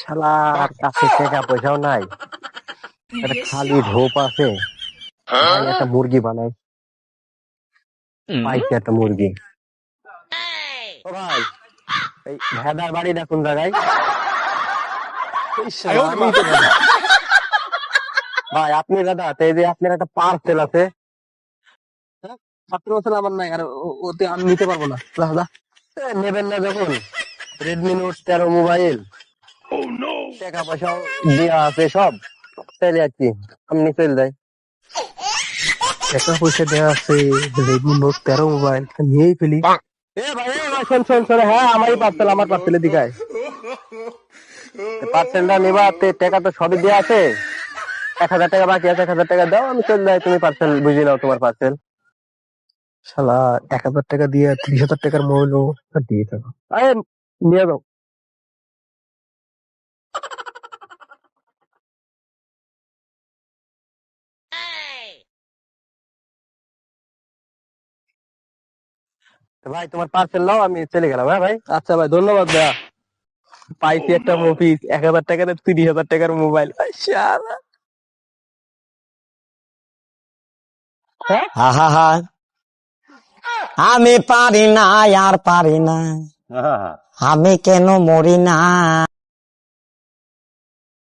শালার কাছে টাকা পয়সাও নাই। একটা খালি ঢোপ আছে। ভাই, একটা মুরগি বানাই। পাইছি একটা মুরগি। ভাই এই ভেদার বাড়িটা কোন জায়গায়। ভাই আপনি দাদা এই যে আপনার একটা পার্সেল আছে। হ্যাঁ? আপনার পার্সেল আমার নাই আর ওতে আমি নিতে পারব না। দাদা নেবেন না যখন? রেডমি নোট তেরো মোবাইল। টাকা পয়সাও দেওয়া আছে সব। চলে যাচ্ছি আপনি চলে যাই। টাকা পয়সা দেওয়া আছে রেডমি নোট তেরো মোবাইল নিয়েই ফেলি। এ ভাই শোন শোন শোন হ্যাঁ আমারই পার্সেল আমার পার্সেলের দিকে পার্সেলটা নেবা তে টাকা তো সবই দেওয়া আছে। এক হাজার টাকা বাকি আছে এক হাজার টাকা দাও আমি চলে যাই তুমি পার্সেল বুঝে নাও তোমার পার্সেল শালা এক হাজার টাকা দিয়ে ত্রিশ হাজার টাকার মোবাইল দিয়ে থাকো। আরে নিয়ে যাও। ভাই তোমার পার্সেল নাও আমি চলে গেলাম হ্যাঁ ভাই? আচ্ছা ভাই ধন্যবাদ ভাইয়া। পাইছি একটা মফিস এক হাজার টাকার তিরিশ হাজার টাকার মোবাইল শালা আহা আমি পারি না আর পারি না। আমি কেন মরি না?